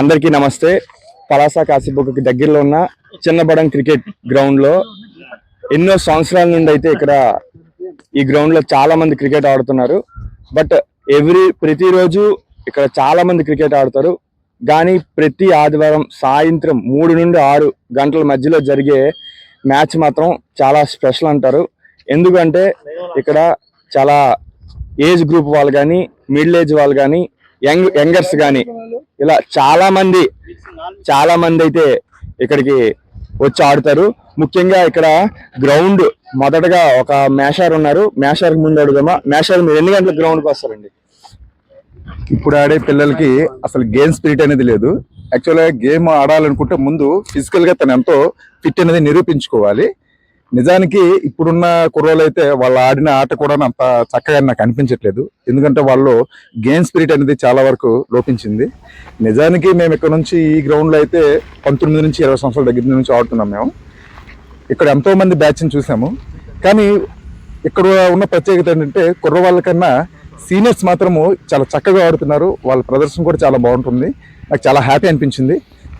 అందరికీ నమస్తే. పలాస కాశీబుక్కకి దగ్గరలో ఉన్న చిన్నబడం క్రికెట్ గ్రౌండ్లో ఎన్నో సంవత్సరాల నుండి అయితే ఇక్కడ ఈ గ్రౌండ్లో చాలా మంది క్రికెట్ ఆడుతున్నారు. బట్ ఎవ్రీ ప్రతిరోజు ఇక్కడ చాలా మంది క్రికెట్ ఆడతారు. కానీ ప్రతి ఆదివారం సాయంత్రం మూడు నుండి ఆరు గంటల మధ్యలో జరిగే మ్యాచ్ మాత్రం చాలా స్పెషల్ అంటారు. ఎందుకంటే ఇక్కడ చాలా ఏజ్ గ్రూప్ వాళ్ళు కానీ మిడిల్ ఏజ్ వాళ్ళు కానీ యంగ్ యంగర్స్ కానీ ఇలా చాలా మంది చాలా మంది అయితే ఇక్కడికి వచ్చి ఆడుతారు. ముఖ్యంగా ఇక్కడ గ్రౌండ్ మొదటగా ఒక మేషార్ ఉన్నారు. మేషార్కి ముందు అడుగుదామా? మేషార్ మీరు ఎన్ని గంటలకు గ్రౌండ్కి వస్తారండి? ఇప్పుడు ఆడే పిల్లలకి అసలు గేమ్ స్పిరిట్ అనేది లేదు. యాక్చువల్గా గేమ్ ఆడాలనుకుంటే ముందు ఫిజికల్గా తను ఎంతో ఫిట్ అనేది నిరూపించుకోవాలి. నిజానికి ఇప్పుడున్న కుర్రోలు అయితే వాళ్ళు ఆడిన ఆట కూడా అంత చక్కగా నాకు అనిపించట్లేదు. ఎందుకంటే వాళ్ళు గేమ్ స్పిరిట్ అనేది చాలా వరకు లోపించింది. నిజానికి మేము ఇక్కడ నుంచి ఈ గ్రౌండ్లో అయితే పంతొమ్మిది నుంచి ఇరవై సంవత్సరాల దగ్గర నుంచి ఆడుతున్నాం మేము. ఇక్కడ ఎంతోమంది బ్యాచ్ని చూసాము. కానీ ఇక్కడ ఉన్న ప్రత్యేకత ఏంటంటే కుర్ర వాళ్ళకన్నా సీనియర్స్ మాత్రము చాలా చక్కగా ఆడుతున్నారు. వాళ్ళ ప్రదర్శన కూడా చాలా బాగుంటుంది. నాకు చాలా హ్యాపీ అనిపించింది.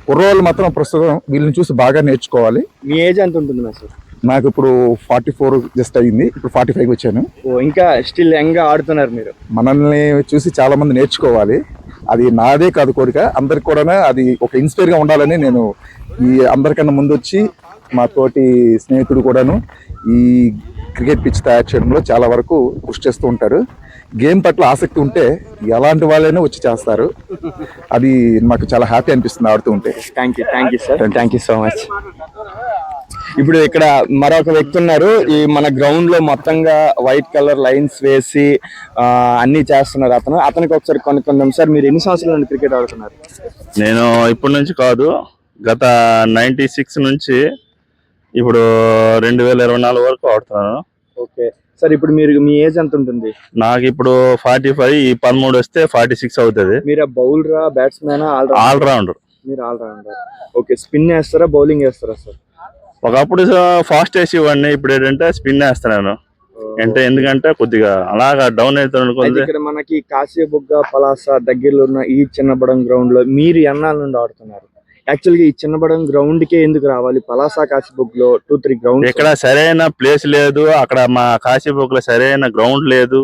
కుర్రవాళ్ళు మాత్రం ప్రస్తుతం వీళ్ళని చూసి బాగా నేర్చుకోవాలి. మీ ఏజ్ ఎంత ఉంటుంది సార్? నాకు ఇప్పుడు ఫార్టీ ఫోర్ జస్ట్ అయ్యింది. ఇప్పుడు ఫార్టీ ఫైవ్ వచ్చాను. ఇంకా స్టిల్ యంగ్ ఆడుతున్నారు మీరు. మనల్ని చూసి చాలా మంది నేర్చుకోవాలి. అది నాదే కాదు కోరిక. అందరికి కూడా అది ఒక ఇన్స్పైర్గా ఉండాలని నేను ఈ అందరికన్నా ముందు వచ్చి మా తోటి స్నేహితుడు కూడాను ఈ క్రికెట్ పిచ్ తయారు చేయడంలో చాలా వరకు కృషి చేస్తూ ఉంటారు. గేమ్ పట్ల ఆసక్తి ఉంటే ఎలాంటి వాళ్ళైనా వచ్చి చేస్తారు. అది మాకు చాలా హ్యాపీ అనిపిస్తుంది ఆడుతూ ఉంటే. Thank you thank you sir thank you so much ఇప్పుడు ఇక్కడ మరొక వ్యక్తి ఉన్నారు. ఈ మన గ్రౌండ్లో మొత్తంగా వైట్ కలర్ లైన్స్ వేసి అన్ని చేస్తున్నారు అతను. అతనికి ఒకసారి కొనుక్కుందాం సార్ మీరు ఎన్ని సంవత్సరాల నుండి క్రికెట్ ఆడుతున్నారు? నేను ఇప్పటి నుంచి కాదు గత నైన్టీ సిక్స్ నుంచి ఇప్పుడు రెండు వేల ఇరవై నాలుగు వరకు ఆడుతున్నాను. ఓకే. సార్ ఇప్పుడు మీరు మీ ఏజ్ ఎంత ఉంటుంది? నాకు ఇప్పుడు ఫార్టీ ఫైవ్ ఈ పదమూడు వస్తే ఫార్టీ సిక్స్ అవుతుంది. మీరు బౌలరా బ్యాట్స్మెన్ ఆల్ ఆల్ రౌండర్ మీరు ఆల్ రౌండర్ ఓకే. స్పిన్ వేస్తారా బౌలింగ్ వేస్తారా సార్? ఒకప్పుడు ఫాస్ట్ వేసి ఇవ్వండి ఇప్పుడు ఏంటంటే స్పిన్ వేస్తున్నాను. అంటే ఎందుకంటే కొద్దిగా అలాగా డౌన్ అవుతాను అయితే ఇక్కడ మనకి కాశీబుగ్గ పలాస దగ్గరలో ఉన్న ఈ చిన్నబడం గ్రౌండ్లో మీరు ఎన్నాళ్ళ నుండి ఆడుతున్నారు? యాక్చువల్గా ఈ చిన్నబడం గ్రౌండ్ కే ఎందుకు రావాలి? పలాస కాశీబుగ్లో టూ త్రీ గ్రౌండ్ ఇక్కడ సరైన ప్లేస్ లేదు. అక్కడ మా కాశీబుక్లో సరైన గ్రౌండ్ లేదు.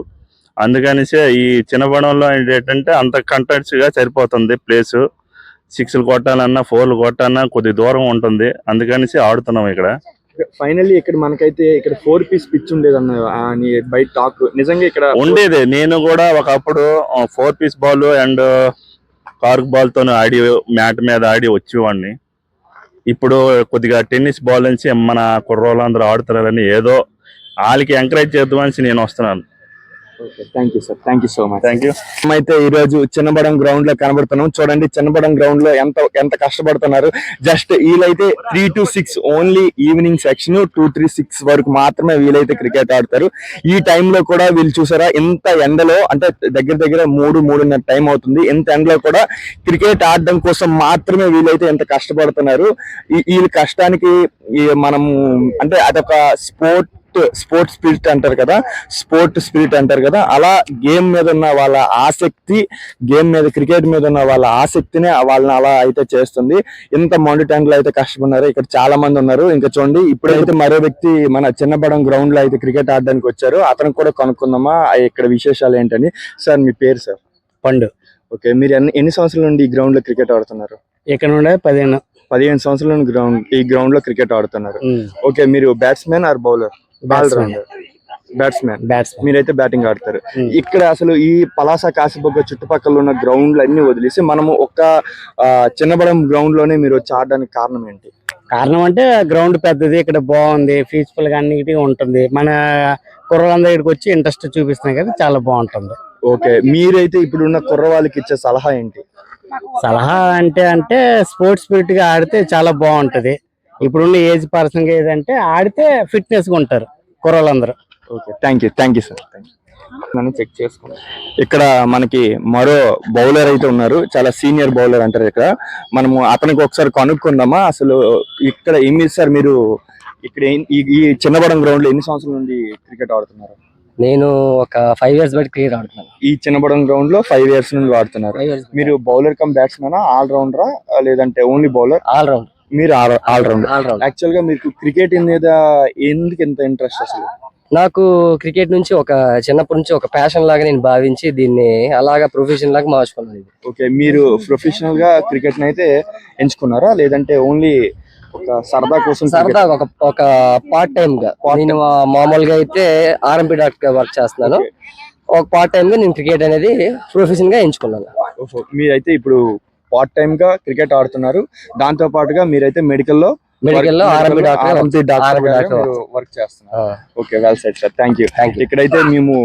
అందుకనిసే ఈ చిన్నబడంలో ఏంటంటే అంత కంటెంట్స్గా సరిపోతుంది ప్లేస్ సిక్స్లు కొట్టాలన్నా ఫోర్లు కొట్టాలన్నా కొద్ది దూరం ఉంటుంది. అందుకనిసి ఆడుతున్నాం ఇక్కడ. ఫైనల్లీ ఇక్కడ మనకైతే ఇక్కడ ఫోర్ పీస్ పిచ్ ఉండేది అన్న అని బయట టాక్. నిజంగా ఇక్కడ ఉండేది. నేను కూడా ఒకప్పుడు four piece ball and cork బాల్తో ఆడి మ్యాట్ మీద ఆడి వచ్చేవాడిని. ఇప్పుడు కొద్దిగా టెన్నిస్ బాల్ నుంచి మన కుర్రోళ్ళందరూ ఆడుతున్నారని ఏదో వాళ్ళకి ఎంకరేజ్ చేద్దామని నేను వస్తున్నాను. Thank you sir thank you so much thank you అయితే ఈ రోజు చిన్నబడం గ్రౌండ్లో కనబడుతున్నాం. చూడండి చిన్నబడం గ్రౌండ్లో ఎంత ఎంత కష్టపడుతున్నారు. జస్ట్ వీలైతే three to six only evening section two three six వరకు మాత్రమే వీలైతే క్రికెట్ ఆడతారు. ఈ టైంలో కూడా వీళ్ళు చూసారా ఇంత ఎండలో అంటే దగ్గర దగ్గర మూడు మూడున్నర టైం అవుతుంది. ఇంత ఎండలో కూడా క్రికెట్ ఆడడం కోసం మాత్రమే వీలైతే ఎంత కష్టపడుతున్నారు. ఈ వీళ్ళ కష్టానికి మనం మనము అంటే అదొక స్పోర్ట్ స్పోర్ట్స్ స్పిరిట్ అంటారు కదా? స్పోర్ట్ స్పిరిట్ అంటారు కదా? అలా గేమ్ మీద ఉన్న వాళ్ళ ఆసక్తి గేమ్ మీద క్రికెట్ మీద ఉన్న వాళ్ళ ఆసక్తిని వాళ్ళని అలా అయితే చేస్తుంది. ఇంత మొండి టైంలో అయితే కష్టపడినారు. ఇక్కడ చాలా మంది ఉన్నారు. ఇంకా చూడండి ఇప్పుడైతే మరో వ్యక్తి మన చిన్నబడం గ్రౌండ్లో అయితే క్రికెట్ ఆడడానికి వచ్చారు. అతనికి కూడా కనుక్కుందామా ఇక్కడ విశేషాలు ఏంటని. సార్ మీ పేరు సార్? పండు. ఓకే మీరు ఎన్ని ఎన్ని సంవత్సరాల నుండి ఈ గ్రౌండ్లో క్రికెట్ ఆడుతున్నారు? ఇక్కడ నుండే పదిహేను. పదిహేను సంవత్సరాల నుండి గ్రౌండ్ ఈ గ్రౌండ్లో క్రికెట్ ఆడుతున్నారు. ఓకే మీరు batsmen or bowler. Batsmen batsmen మీరైతే బ్యాటింగ్ ఆడతారు. Hmm. ఇక్కడ అసలు ఈ పలాస కాశీబొగ్గ చుట్టుపక్కల ఉన్న గ్రౌండ్లు అన్ని వదిలేసి మనము ఒక్క ఆ, చిన్నబడం గ్రౌండ్లోనే మీరు వచ్చి ఆడడానికి కారణం ఏంటి? కారణం అంటే గ్రౌండ్ పెద్దది ఇక్కడ బాగుంది పీస్ఫుల్గా అన్నిటిగా ఉంటుంది. మన కుర్రలందరూ ఇక్కడికి వచ్చి ఇంట్రెస్ట్ చూపిస్తున్నాయి కదా చాలా బాగుంటుంది. ఓకే మీరైతే ఇప్పుడున్న కుర్రవాళ్ళకి ఇచ్చే సలహా ఏంటి? సలహా అంటే అంటే స్పోర్ట్స్ స్పిరిట్గా ఆడితే చాలా బాగుంటది. ఇప్పుడున్న ఏజ్ పర్సన్ ఏదంటే ఆడితే ఫిట్నెస్గా ఉంటారు కుర్రలందరూ okay thank you thank you sir నన్ను చెక్ చేసుకున్నాను ఇక్కడ మనకి మరో బౌలర్ అయితే ఉన్నారు. చాలా సీనియర్ బౌలర్ అంటారు ఇక్కడ. మనము అతనికి ఒకసారి కనుక్కుందామా? అసలు ఇక్కడ ఏమి సార్ మీరు ఇక్కడ ఈ చిన్నబడం గ్రౌండ్లో ఎన్ని సంవత్సరాల నుండి క్రికెట్ ఆడుతున్నారు? నేను ఒక ఫైవ్ ఇయర్స్ బట్టి క్రికెట్ ఆడుతున్నాను. ఈ చిన్నబడం గ్రౌండ్లో ఫైవ్ ఇయర్స్ నుండి ఇయర్స్ మీరు బౌలర్ కమ్ బ్యాట్స్మెన్ ఆల్ రౌండరా లేదంటే ఓన్లీ బౌలర్ ఆల్ రౌండ్ మీరు ఆల్ రౌండర్ ఆల్ రౌండ్ యాక్చువల్గా మీకు క్రికెట్ మీద ఎందుకు ఇంత ఇంట్రెస్ట్ అసలు? నాకు క్రికెట్ నుంచి ఒక చిన్నప్పటి నుంచి ఒక ప్యాషన్ లాగా నేను భావించి దీన్ని అలాగా ప్రొఫెషన్ లాగా మార్చుకున్నాను ఇది. ఓకే మీరు ప్రొఫెషనల్గా క్రికెట్ అయితే ఎంచుకున్నారా? లేదంటే ఓన్లీ ఒక సరదా కోసం సరదా ఒక ఒక పార్ట్ టైం గా నేను మామూలుగా అయితే ఆర్ఎంపీ డాక్టర్గా వర్క్ చేస్తున్నాను. ఒక పార్ట్ టైం గా నేను క్రికెట్ అనేది ప్రొఫెషన్గా ఎంచుకున్నాను. మీరైతే ఇప్పుడు పార్ట్ టైం గా క్రికెట్ ఆడుతున్నారు. దాంతో పాటుగా మీరైతే మెడికల్లో మెడికల్లో RMP doctor RMP doctor work చేస్తున్నారు. Okay well set sir thank you Thank you. ఇక్కడైతే మేము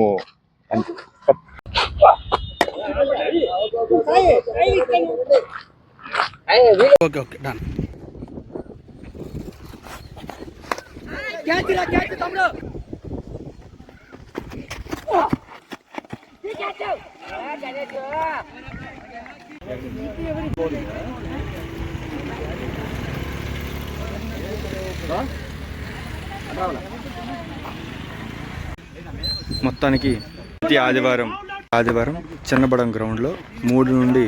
మొత్తానికి ప్రతి ఆదివారం ఆదివారం చిన్నబడం గ్రౌండ్లో మూడు నుండి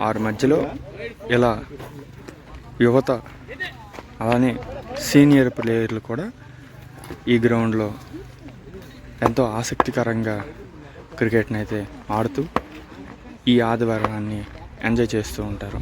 ఆరు మధ్యలో ఇలా యువత అలానే సీనియర్ ప్లేయర్లు కూడా ఈ గ్రౌండ్లో ఎంతో ఆసక్తికరంగా క్రికెట్ని అయితే ఆడుతూ ఈ ఆదివారాన్ని ఎంజాయ్ చేస్తూ ఉంటారు.